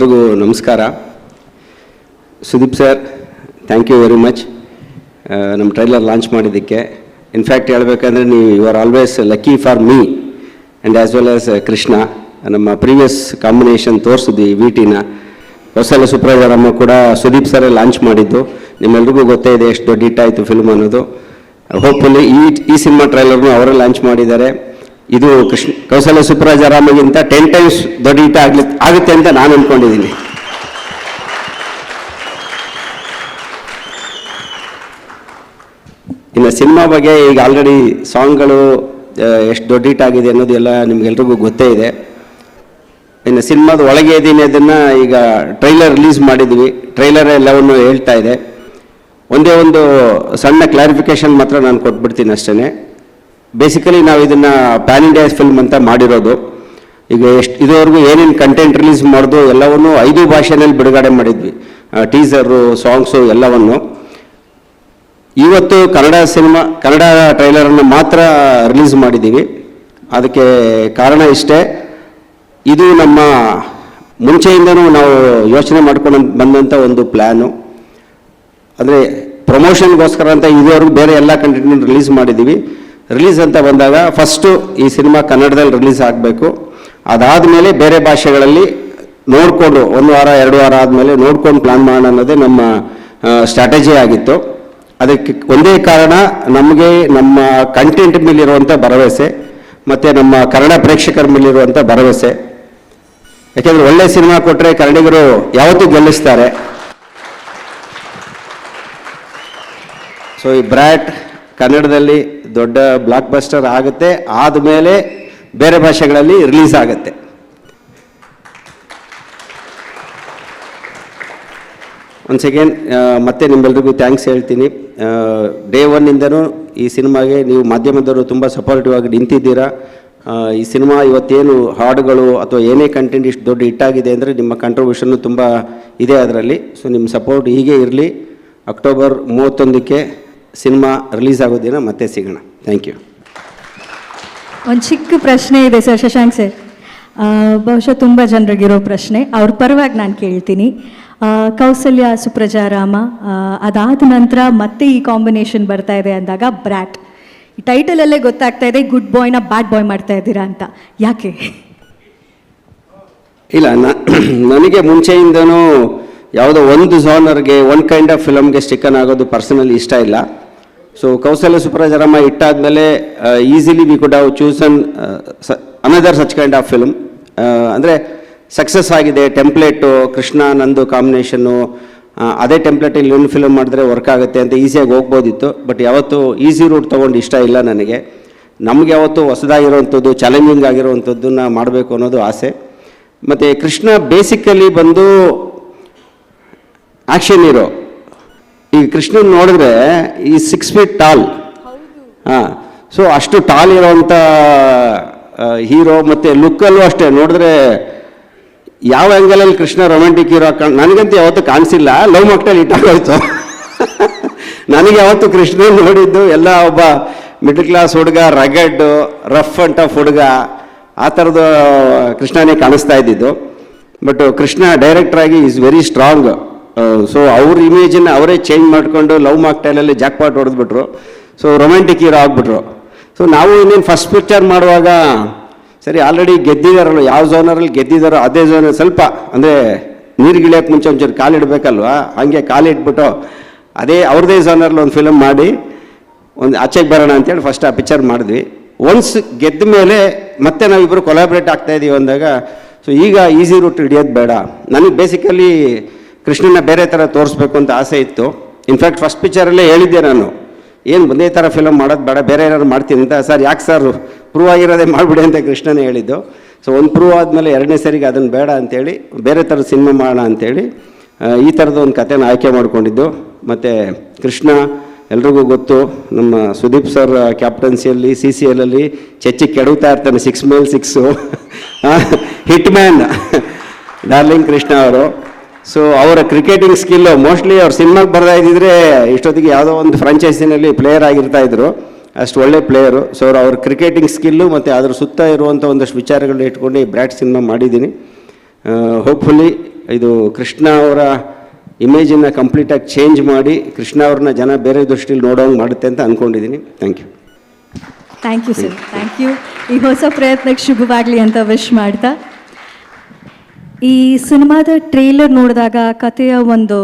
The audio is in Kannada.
ಎಲ್ರಿಗೂ ನಮಸ್ಕಾರ. Sudeep sir thank you very much ನಮ್ಮ ಟ್ರೈಲರ್ ಲಾಂಚ್ ಮಾಡಿದ್ದಕ್ಕೆ. ಇನ್ಫ್ಯಾಕ್ಟ್ ಹೇಳಬೇಕಂದ್ರೆ ನೀವು you are always lucky for me and as well as Krishna ನಮ್ಮ ಪ್ರೀವಿಯಸ್ ಕಾಂಬಿನೇಷನ್ ತೋರಿಸಿದ್ವಿ ವಿ ಟಿನ ಹೊಸಲ ಸುಪ್ರಜಾರಮ್ಮ ಕೂಡ ಸುದೀಪ್ ಸರೇ ಲಾಂಚ್ ಮಾಡಿದ್ದು. ನಿಮ್ಮೆಲ್ರಿಗೂ ಗೊತ್ತೇ ಇದೆ, ಎಷ್ಟು ದೊಡ್ಡ ಹಿಟ್ ಆಯಿತು ಫಿಲ್ಮ್ ಅನ್ನೋದು. ಹೋಪ್ಫುಲಿ ಈ ಈ ಸಿನಿಮಾ ಟ್ರೈಲರ್ನು ಅವರೇ ಲಾಂಚ್ ಮಾಡಿದ್ದಾರೆ. ಇದು ಕೃಷ್ಣ ಕೌಶಲ್ಯ ಸುಪ್ರಾಜಾರಾಮಗಿಂತ ಟೆನ್ ಟೈಮ್ಸ್ ದೊಡ್ಡ ಹಿಟ್ ಆಗ್ಲಿ, ಆಗುತ್ತೆ ಅಂತ ನಾನು ಅಂದ್ಕೊಂಡಿದ್ದೀನಿ ಇನ್ನು ಸಿನಿಮಾ ಬಗ್ಗೆ ಈಗ ಆಲ್ರೆಡಿ ಸಾಂಗ್ಗಳು ಎಷ್ಟು ದೊಡ್ಡ ಹಿಟ್ ಆಗಿದೆ ಅನ್ನೋದು ಎಲ್ಲ ನಿಮ್ಗೆಲ್ರಿಗೂ ಗೊತ್ತೇ ಇದೆ. ಇನ್ನು ಸಿನಿಮಾದ ಒಳಗೆ ಇದ್ದೀನಿ ಅದನ್ನು ಈಗ ಟ್ರೈಲರ್ ರಿಲೀಸ್ ಮಾಡಿದ್ವಿ. ಟ್ರೈಲರ್ ಎಲ್ಲವನ್ನು ಹೇಳ್ತಾ ಇದೆ. ಒಂದೇ ಒಂದು ಸಣ್ಣ ಕ್ಲಾರಿಫಿಕೇಶನ್ ಮಾತ್ರ ನಾನು ಕೊಟ್ಬಿಡ್ತೀನಿ ಅಷ್ಟೇ ಬೇಸಿಕಲಿ ನಾವು ಇದನ್ನು ಪ್ಯಾನ್ ಇಂಡಿಯಾ ಫಿಲ್ಮ್ ಅಂತ ಮಾಡಿರೋದು. ಈಗ ಎಷ್ಟು, ಇದುವರೆಗೂ ಏನೇನು ಕಂಟೆಂಟ್ ರಿಲೀಸ್ ಮಾಡೋದು ಎಲ್ಲವನ್ನು ಐದು ಭಾಷೆನಲ್ಲಿ ಬಿಡುಗಡೆ ಮಾಡಿದ್ವಿ. ಟೀಸರು ಸಾಂಗ್ಸು ಎಲ್ಲವನ್ನು. ಇವತ್ತು ಕನ್ನಡ ಸಿನಿಮಾ ಕನ್ನಡ ಟ್ರೈಲರನ್ನು ಮಾತ್ರ ರಿಲೀಸ್ ಮಾಡಿದ್ದೀವಿ ಅದಕ್ಕೆ ಕಾರಣ ಇಷ್ಟೇ, ಇದು ನಮ್ಮ ಮುಂಚೆಯಿಂದನೂ ನಾವು ಯೋಚನೆ ಮಾಡ್ಕೊಂಡು ಬಂದಂಥ ಒಂದು ಪ್ಲ್ಯಾನು ಅಂದರೆ ಪ್ರಮೋಷನ್ಗೋಸ್ಕರ ಅಂತ ಇದುವರೆಗೂ ಬೇರೆ ಎಲ್ಲ ಕಂಟೆಂಟ್ ರಿಲೀಸ್ ಮಾಡಿದ್ದೀವಿ ರಿಲೀಸ್ ಅಂತ ಬಂದಾಗ ಫಸ್ಟು ಈ ಸಿನಿಮಾ ಕನ್ನಡದಲ್ಲಿ ರಿಲೀಸ್ ಆಗಬೇಕು. ಅದಾದಮೇಲೆ ಬೇರೆ ಭಾಷೆಗಳಲ್ಲಿ ನೋಡಿಕೊಂಡು, ಒಂದು ವಾರ, ಎರಡು ವಾರ ಆದಮೇಲೆ ನೋಡ್ಕೊಂಡು ಪ್ಲ್ಯಾನ್ ಮಾಡೋಣ ಅನ್ನೋದೇ ನಮ್ಮ ಸ್ಟ್ರಾಟಜಿ ಆಗಿತ್ತು. ಅದಕ್ಕೆ ಒಂದೇ ಕಾರಣ, ನಮಗೆ ನಮ್ಮ ಕಂಟೆಂಟ್ ಮೇಲಿರುವಂಥ ಭರವಸೆ, ಮತ್ತು ನಮ್ಮ ಕನ್ನಡ ಪ್ರೇಕ್ಷಕರ ಮೇಲಿರುವಂಥ ಭರವಸೆ. ಯಾಕೆಂದರೆ ಒಳ್ಳೆ ಸಿನಿಮಾ ಕೊಟ್ಟರೆ ಕನ್ನಡಿಗರು ಯಾವತ್ತೂ ಗೆಲ್ಲಿಸ್ತಾರೆ. ಸೊ ಈ ಬ್ರ್ಯಾಟ್ ಕನ್ನಡದಲ್ಲಿ ದೊಡ್ಡ ಬ್ಲಾಕ್ ಬಸ್ಟರ್ ಆಗುತ್ತೆ. ಆದಮೇಲೆ ಬೇರೆ ಭಾಷೆಗಳಲ್ಲಿ ರಿಲೀಸ್ ಆಗುತ್ತೆ. ಒನ್ಸ್ ಅಗೇನ್ ಮತ್ತೆ ನಿಮ್ಮೆಲ್ರಿಗೂ ಥ್ಯಾಂಕ್ಸ್ ಹೇಳ್ತೀನಿ. ಡೇ ಒನ್ನಿಂದನೂ ಈ ಸಿನಿಮಾಗೆ ನೀವು ಮಾಧ್ಯಮದವರು ತುಂಬ ಸಪೋರ್ಟಿವ್ ಆಗಿ ನಿಂತಿದ್ದೀರಾ. ಈ ಸಿನಿಮಾ ಇವತ್ತೇನು ಹಾಡುಗಳು ಅಥವಾ ಏನೇ ಕಂಟೆಂಟ್ ಇಷ್ಟು ದೊಡ್ಡ ಹಿಟ್ಟಾಗಿದೆ ಅಂದರೆ ನಿಮ್ಮ ಕಾಂಟ್ರಿಬ್ಯೂಷನ್ನು ತುಂಬ ಇದೆ ಅದರಲ್ಲಿ. ಸೊ ನಿಮ್ಮ ಸಪೋರ್ಟ್ ಹೀಗೆ ಇರಲಿ. ಅಕ್ಟೋಬರ್ ಮೂವತ್ತೊಂದಕ್ಕೆ ಸಿನಿಮಾ ರಿಲೀಸ್ ಆಗೋ ದಿನ ಮತ್ತೆ ಸಿಗೋಣ. ಥ್ಯಾಂಕ್ ಯು ಒಂದು ಚಿಕ್ಕ ಪ್ರಶ್ನೆ ಇದೆ ಸರ್ ಶಶಾಂಕ್ ಸರ್. ಬಹುಶಃ ತುಂಬ ಜನರಿಗಿರೋ ಪ್ರಶ್ನೆ. ಅವ್ರ ಪರವಾಗಿ ನಾನು ಕೇಳ್ತೀನಿ. ಕೌಸಲ್ಯ ಸುಪ್ರಜಾರಾಮ ಅದಾದ ನಂತರ ಮತ್ತೆ ಈ ಕಾಂಬಿನೇಷನ್ ಬರ್ತಾ ಇದೆ ಅಂದಾಗ ಬ್ರ್ಯಾಟ್. ಈ ಟೈಟಲಲ್ಲೇ ಗೊತ್ತಾಗ್ತಾ ಇದೆ ಗುಡ್ ಬಾಯ್ನ ಬ್ಯಾಡ್ ಬಾಯ್ ಮಾಡ್ತಾ ಇದ್ದೀರಾ ಅಂತ. ಯಾಕೆ? ಇಲ್ಲ ನನಗೆ ಮುಂಚೆಯಿಂದನೂ ಯಾವುದೋ ಒಂದು ಝಾನರ್ಗೆ ಒನ್ ಕೈಂಡ್ ಆಫ್ ಫಿಲಮ್ಗೆ ಸ್ಟಿಕ್ಕನ್ ಆಗೋದು ಪರ್ಸನಲಿ ಇಷ್ಟ ಇಲ್ಲ. ಸೊ ಕೌಶಲ್ಯ ಸುಪ್ರಜರಮ್ಮ ಇಟ್ಟಾದಮೇಲೆ easily we could have chosen another such kind of film ಅಂದರೆ ಸಕ್ಸಸ್ ಆಗಿದೆ ಟೆಂಪ್ಲೇಟು ಕೃಷ್ಣ ನಂದು ಕಾಂಬಿನೇಷನ್ನು ಅದೇ ಟೆಂಪ್ಲೇಟಲ್ಲಿ ಒಂದು ಫಿಲ್ಮ್ ಮಾಡಿದ್ರೆ ವರ್ಕ್ ಆಗುತ್ತೆ ಅಂತ ಈಸಿಯಾಗಿ ಹೋಗ್ಬೋದಿತ್ತು. ಬಟ್ ಯಾವತ್ತೂ ಈಸಿ ರೂಟ್ ತೊಗೊಂಡು ಇಷ್ಟ ಇಲ್ಲ ನನಗೆ. ನಮಗೆ ಯಾವತ್ತೂ ಹೊಸದಾಗಿರೋವಂಥದ್ದು ಚಾಲೆಂಜಿಂಗ್ ಆಗಿರೋವಂಥದ್ದನ್ನ ಮಾಡಬೇಕು ಅನ್ನೋದು ಆಸೆ. ಮತ್ತು ಕೃಷ್ಣ ಬೇಸಿಕಲಿ ಬಂದು ಆ್ಯಕ್ಷನ್ ಹೀರೋ ಈಗ ಕೃಷ್ಣನ್ ನೋಡಿದ್ರೆ ಈ ಸಿಕ್ಸ್ ಫೀಟ್ ಟಾಲ್ ಹಾಂ ಸೊ ಅಷ್ಟು ಟಾಲ್ ಇರುವಂತ ಹೀರೋ ಮತ್ತು ಲುಕ್ಕಲ್ಲೂ ಅಷ್ಟೇ. ನೋಡಿದ್ರೆ ಯಾವ ಆ್ಯಂಗಲಲ್ಲಿ ಕೃಷ್ಣ ರೊಮ್ಯಾಂಟಿಕ್ ಹೀರೋ ನನಗಂತೂ ಯಾವತ್ತೂ ಕಾಣಿಸಿಲ್ಲ. ಲವ್ ಮಕ್ಟಲ್ಲಿ ಇಟ್ಟಾಗೋಯ್ತು ನನಗೆ ಯಾವತ್ತು ಕೃಷ್ಣ ನೋಡಿದ್ದು ಎಲ್ಲ ಒಬ್ಬ ಮಿಡ್ಲ್ ಕ್ಲಾಸ್ ಹುಡುಗ ರಗಡ್ ರಫ್ ಅಂಡ್ ಟಫ್ ಹುಡುಗ. ಆ ಥರದ್ದು ಕೃಷ್ಣನೇ ಕಾಣಿಸ್ತಾ ಇದ್ದಿದ್ದು. ಬಟ್ ಕೃಷ್ಣ ಡೈರೆಕ್ಟರ್ ಆಗಿ ಈಸ್ ವೆರಿ ಸ್ಟ್ರಾಂಗ್ ಸೊ ಅವ್ರ ಇಮೇಜನ್ನ ಅವರೇ ಚೇಂಜ್ ಮಾಡಿಕೊಂಡು ಲವ್ ಮಾಕ್ಟೈಲಲ್ಲಿ ಜಾಕ್ ಪಾಟ್ ಹೊಡೆದ್ಬಿಟ್ರು. ಸೊ ರೊಮ್ಯಾಂಟಿಕ್ ಹೀರೋ ಆಗ್ಬಿಟ್ರು. ಸೊ ನಾವು ಇನ್ನೇನು ಫಸ್ಟ್ ಪಿಕ್ಚರ್ ಮಾಡುವಾಗ, ಸರಿ ಆಲ್ರೆಡಿ ಗೆದ್ದಿದಾರಲ್ಲ, ಯಾವ ಝೋನರಲ್ಲಿ ಗೆದ್ದಿದಾರೋ ಅದೇ ಝೋನ ಸ್ವಲ್ಪ, ಅಂದರೆ ನೀರುಗಿಳಿಯೋಕೆ ಮುಂಚೆ ಒಂಚೂರು ಕಾಲಿಡಬೇಕಲ್ವಾ ಹಾಗೆ ಕಾಲಿಟ್ಬಿಟ್ಟು ಅದೇ ಅವ್ರದೇ ಝೋನಲ್ಲಿ ಒಂದು ಫಿಲಮ್ ಮಾಡಿ, ಒಂದು ಆಚೆಗೆ ಬರೋಣ ಅಂತೇಳಿ ಫಸ್ಟ್ ಆ ಪಿಕ್ಚರ್ ಮಾಡಿದ್ವಿ. ಒನ್ಸ್ ಗೆದ್ದ ಮೇಲೆ ಮತ್ತೆ ನಾವಿಬ್ಬರು ಕೊಲಾಬ್ರೇಟ್ ಆಗ್ತಾಯಿದ್ದೀವಿ ಅಂದಾಗ ಸೊ ಈಗ ಈಸಿ ರೂಟ್ ಹಿಡಿಯೋದು ಬೇಡ. ನನಗೆ ಬೇಸಿಕಲಿ ಕೃಷ್ಣನ ಬೇರೆ ಥರ ತೋರಿಸ್ಬೇಕು ಅಂತ ಆಸೆ ಇತ್ತು. ಇನ್ಫ್ಯಾಕ್ಟ್ ಫಸ್ಟ್ ಪಿಕ್ಚರಲ್ಲೇ ಹೇಳಿದ್ದೆ ನಾನು. ಏನು ಒಂದೇ ಥರ ಫಿಲಮ್ ಮಾಡೋದು ಬೇಡ ಬೇರೆ ಏನಾದ್ರು ಮಾಡ್ತೀನಿ ಅಂತ. ಸರ್ ಯಾಕೆ ಸರ್ ಪ್ರೂವ್ ಆಗಿರೋದೇ ಮಾಡಿಬಿಡಿ ಅಂತ ಕೃಷ್ಣನೇ ಹೇಳಿದ್ದು. ಸೊ ಒಂದು ಪ್ರೂವ್ ಆದಮೇಲೆ ಎರಡನೇ ಸರಿಗೆ ಅದನ್ನು ಬೇಡ ಅಂತೇಳಿ ಬೇರೆ ಥರದ ಸಿನಿಮಾ ಮಾಡೋಣ ಅಂತೇಳಿ ಆ, ಈ ಥರದ ಒಂದು ಕಥೆನ ಆಯ್ಕೆ ಮಾಡಿಕೊಂಡಿದ್ದು. ಮತ್ತು ಕೃಷ್ಣ ಎಲ್ರಿಗೂ ಗೊತ್ತು ನಮ್ಮ ಸುದೀಪ್ ಸರ್ ಕ್ಯಾಪ್ಟನ್ಸಿಯಲ್ಲಿ ಸಿ ಸಿ ಎಲ್ಲಲ್ಲಿ ಚಚ್ಚಿ ಕೆಡುತ್ತಾ ಇರ್ತಾನೆ ಸಿಕ್ಸ್ ಮೇಲ್ six hit man darling Krishna ಅವರು. ಸೊ ಅವರ ಕ್ರಿಕೆಟಿಂಗ್ ಸ್ಕಿಲ್ಲು ಮೋಸ್ಟ್ಲಿ ಅವ್ರು ಸಿನಿಮಾಗೆ ಬರ್ತಾ ಇದ್ದಿದ್ರೆ ಇಷ್ಟೊತ್ತಿಗೆ ಯಾವುದೋ ಒಂದು ಫ್ರಾಂಚೈಸಿನಲ್ಲಿ ಪ್ಲೇಯರ್ ಆಗಿರ್ತಾ ಇದ್ರು. ಅಷ್ಟು ಒಳ್ಳೆ ಪ್ಲೇಯರು ಸೊ ಅವ್ರು ಅವ್ರ ಕ್ರಿಕೆಟಿಂಗ್ ಸ್ಕಿಲ್ಲು ಮತ್ತು ಅದ್ರ ಸುತ್ತ ಇರುವಂಥ ಒಂದಷ್ಟು ವಿಚಾರಗಳನ್ನ ಇಟ್ಕೊಂಡು ಈ ಬ್ರ್ಯಾಟ್ ಸಿನಿಮಾ ಮಾಡಿದ್ದೀನಿ ಹೋಪ್ಫುಲಿ ಇದು ಕೃಷ್ಣ ಅವರ ಇಮೇಜನ್ನು ಕಂಪ್ಲೀಟಾಗಿ ಚೇಂಜ್ ಮಾಡಿ ಕೃಷ್ಣ ಅವ್ರನ್ನ ಜನ ಬೇರೆ ದೃಷ್ಟಿಲಿ ನೋಡೋಂಗೆ ಮಾಡುತ್ತೆ ಅಂತ ಅಂದ್ಕೊಂಡಿದ್ದೀನಿ thank you thank you sir thank you ಈ ಹೊಸ ಪ್ರಯತ್ನಕ್ಕೆ ಶುಭವಾಗಲಿ ಅಂತ ವಿಶ್ ಮಾಡ್ತಾ. ಈ ಸಿನಿಮಾದ ಟ್ರೇಲರ್ ನೋಡಿದಾಗ ಕಥೆಯ ಒಂದು